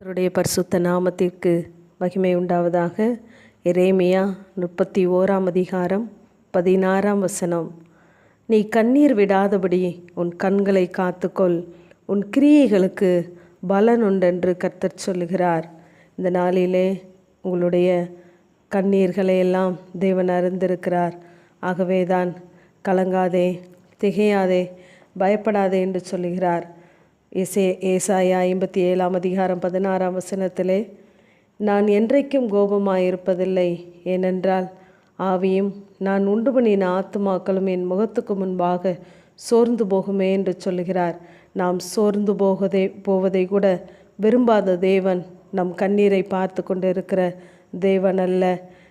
அவருடைய பரிசுத்த நாமத்திற்கு மகிமை உண்டாவதாக. எரேமியா முப்பத்தி ஓராம் அதிகாரம் பதினாறாம் வசனம். நீ கண்ணீர் விடாதபடி உன் கண்களை காத்துக்கொள். உன் கிரியைகளுக்கு பலன் உண்டென்று கர்த்தர் சொல்லுகிறார். இந்த நாளிலே உங்களுடைய கண்ணீர்களை எல்லாம் தேவன் அறிந்திருக்கிறார் ஆகவே தான் கலங்காதே திகையாதே பயப்படாதே என்று சொல்லுகிறார். இசே ஏசாயா ஐம்பத்தி ஏழாம் அதிகாரம் பதினாறாம் வசனத்திலே நான் என்றைக்கும் கோபமாயிருப்பதில்லை. ஏனென்றால் ஆவியும் நான் உண்டு பண்ணின ஆத்துமாக்களும் என் முகத்துக்கு முன்பாக சோர்ந்து போகுமே என்று சொல்லுகிறார். நாம் சோர்ந்து போகதே போவதை கூட விரும்பாத தேவன் நம் கண்ணீரை பார்த்து கொண்டு இருக்கிற தேவன் அல்ல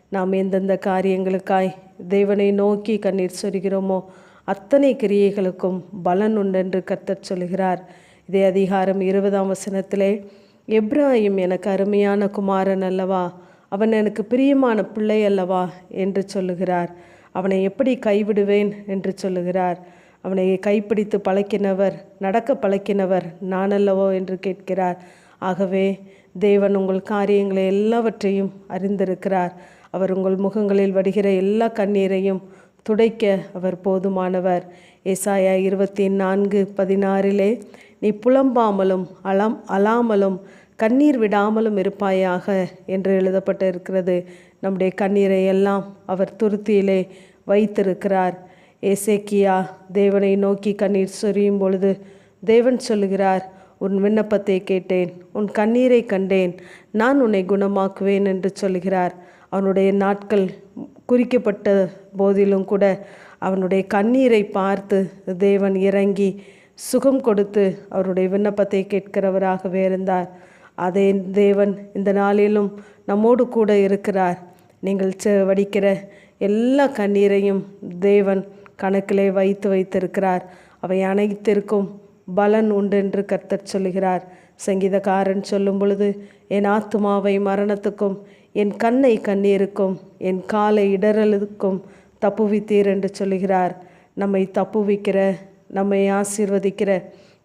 நாம் எந்தெந்த காரியங்களுக்காய் தேவனை நோக்கி கண்ணீர் சொருகிறோமோ அத்தனை கிரியைகளுக்கும் பலன் உண்டென்று கத்தர் சொல்கிறார் இதே அதிகாரம் இருபதாம் வசனத்திலே எப்ராஹிம் எனக்கு அருமையான குமாரன் அல்லவா? அவன் எனக்கு பிரியமான பிள்ளை அல்லவா? என்று சொல்லுகிறார். அவனை எப்படி கைவிடுவேன்? என்று சொல்லுகிறார். அவனை கைப்பிடித்து பழக்கினவர் நடக்க பழக்கினவர் நான் அல்லவோ? என்று கேட்கிறார். ஆகவே தேவன் உங்கள் காரியங்களை எல்லாவற்றையும் அறிந்திருக்கிறார். அவர் உங்கள் முகங்களில் வடிகிற எல்லா கண்ணீரையும் துடைக்க அவர் போதுமானவர். ஏசாயா இருபத்தி நான்கு பதினாறிலே நீ புலம்பாமலும் அலம் அலாமலும் கண்ணீர் விடாமலும் இருப்பாயாக என்று எழுதப்பட்டு இருக்கிறது நம்முடைய கண்ணீரை எல்லாம் அவர் துருத்தியிலே வைத்திருக்கிறார். ஏசேக்கியா தேவனை நோக்கி கண்ணீர் சொரியும் பொழுது தேவன் சொல்லுகிறார் உன் விண்ணப்பத்தை கேட்டேன் உன் கண்ணீரை கண்டேன் நான் உன்னை குணமாக்குவேன் என்று சொல்கிறார் அவனுடைய நாட்கள் குறிக்கப்பட்ட போதிலும் கூட அவனுடைய கண்ணீரை பார்த்து தேவன் இறங்கி சுகம் கொடுத்து அவருடைய விண்ணப்பத்தை கேட்கிறவராகவே இருந்தார். அதே தேவன் இந்த நாளிலும் நம்மோடு கூட இருக்கிறார். நீங்கள் செ வடிக்கிற எல்லா கண்ணீரையும் தேவன் கணக்கிலே வைத்து வைத்திருக்கிறார். அவை அனைத்திற்கும் பலன் உண்டென்று கர்த்தர் சொல்லுகிறார். சங்கீதக்காரன் சொல்லும் பொழுது என் ஆத்துமாவை மரணத்துக்கும் என் கண்ணை கண்ணீருக்கும் என் காலை இடறலுக்கும் தப்புவித்தீர் என்று சொல்லுகிறார். நம்மை தப்புவிக்கிற நம்மை ஆசீர்வதிக்கிற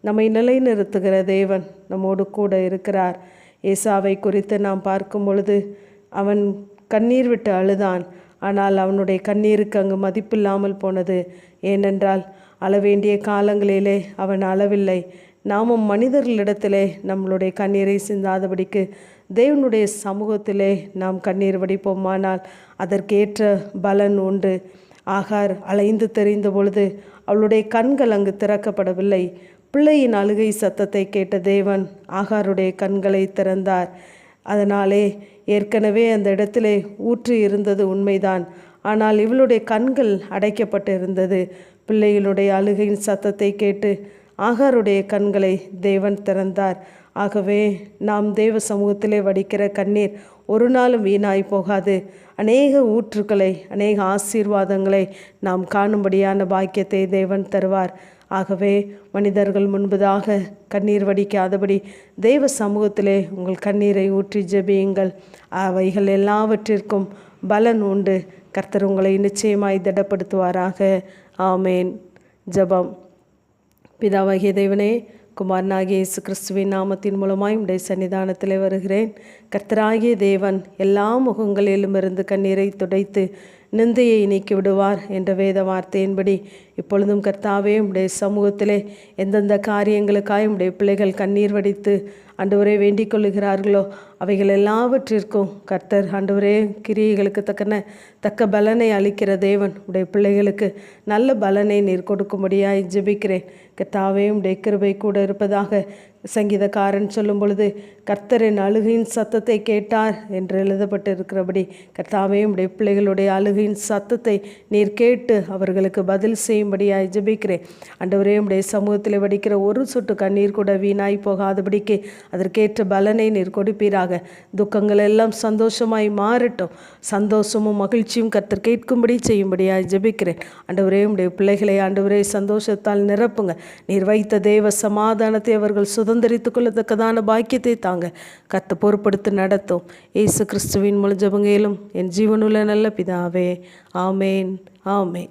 நம்மை நிலைநிறுத்துகிற தேவன் நம்மோடு கூட இருக்கிறார். ஏசாவை குறித்து நாம் பார்க்கும் பொழுது அவன் கண்ணீர் விட்டு அழுதான். ஆனால் அவனுடைய கண்ணீருக்கு அங்கு மதிப்பில்லாமல் போனது. ஏனென்றால் அளவேண்டிய காலங்களிலே அவன் அளவில்லை. நாமும் மனிதர்களிடத்திலே நம்மளுடைய கண்ணீரை சிந்தாதபடிக்கு தேவனுடைய சமூகத்திலே நாம் கண்ணீர் வடிப்போமானால் அதற்கேற்ற பலன் உண்டு. ஆகார் அலைந்து தெரிந்த பொழுது அவளுடைய கண்கள் அங்கு திறக்கப்படவில்லை. பிள்ளையின் அழுகை சத்தத்தை கேட்ட தேவன் ஆகாருடைய கண்களை திறந்தார். அதனாலே ஏற்கனவே அந்த இடத்திலே ஊற்றி இருந்தது உண்மைதான். ஆனால் இவளுடைய கண்கள் அடைக்கப்பட்டிருந்தது. பிள்ளைகளுடைய அழுகையின் சத்தத்தை கேட்டு ஆகாருடைய கண்களை தேவன் திறந்தார். ஆகவே நாம் தேவ சமூகத்திலே வடிக்கிற கண்ணீர் ஒரு நாளும் வீணாய் போகாது. அநேக ஊற்றுக்களை அநேக ஆசீர்வாதங்களை நாம் காணும்படியான பாக்கியத்தை தேவன் தருவார். ஆகவே மனிதர்கள் முன்பதாக கண்ணீர் வடிக்காதபடி தெய்வ சமூகத்திலே உங்கள் கண்ணீரை ஊற்றி ஜெபியுங்கள். அவைகள் எல்லாவற்றிற்கும் பலன் உண்டு. கர்த்தர் உங்களை நிச்சயமாய் திடப்படுத்துவாராக. ஆமேன். ஜபம். பிதாவாகிய தேவனே குமாரனாகிய இயேசு கிறிஸ்துவின் நாமத்தின் மூலமாய் உடைய சன்னிதானத்தில் வருகிறேன். கர்த்தராகிய தேவன் எல்லா முகங்களிலும் இருந்து கண்ணீரை துடைத்து நிந்தையை நீக்கி விடுவார் என்ற வேத வார்த்தையின்படி இப்பொழுதும் கர்த்தாவே உடைய சமூகத்திலே எந்தெந்த காரியங்களுக்காய் உடைய பிள்ளைகள் கண்ணீர் வடித்து ஆண்டவரே வேண்டிக் கொள்ளுகிறார்களோ அவைகள் எல்லாவற்றிற்கும் கர்த்தர் ஆண்டவரே கிரியைகளுக்கு தக்கன தக்க பலனை அளிக்கிற தேவன். உடைய பிள்ளைகளுக்கு நல்ல பலனை நீர் கொடுக்கும்படியாய் ஜெபிக்கிறேன். கர்த்தாவே உடைய கிருபை கூட இருப்பதாக சங்கீதக்காரன் சொல்லும் பொழுது கர்த்தரின் அழுகையின் சத்தத்தை கேட்டார் என்று எழுதப்பட்டு இருக்கிறபடி கர்த்தாவே உடைய பிள்ளைகளுடைய அழுகையின் சத்தத்தை நீர் கேட்டு அவர்களுக்கு பதில் செய்யும்படியாய் ஜெபிக்கிறேன். அண்டவரே உடைய சமூகத்தில் வடிக்கிற ஒரு சொட்டு கண்ணீர் கூட வீணாய் போகாதபடிக்கு அதற்கேற்ற பலனை நீர் கொடுப்பீராக. துக்கங்கள் எல்லாம் சந்தோஷமாய் மாறட்டும். சந்தோஷமும் மகிழ்ச்சியும் கர்த்தர் கேட்கும்படி செய்யும்படியாய் ஜெபிக்கிறேன். ஆண்டவரே உடைய பிள்ளைகளை ஆண்டவரே சந்தோஷத்தால் நிரப்புங்க. நீர் வைத்த தேவ சமாதானத்தை அவர்கள் சுதந்திரித்து கொள்ளத்தக்கதான பாக்கியத்தை தாங்க கர்த்த பொறுப்படுத்தி நடத்தும். இயேசு கிறிஸ்துவின் முழு ஜபங்கையிலும் என் ஜீவனுள்ள நல்ல பிதாவே. ஆமேன். ஆமேன்.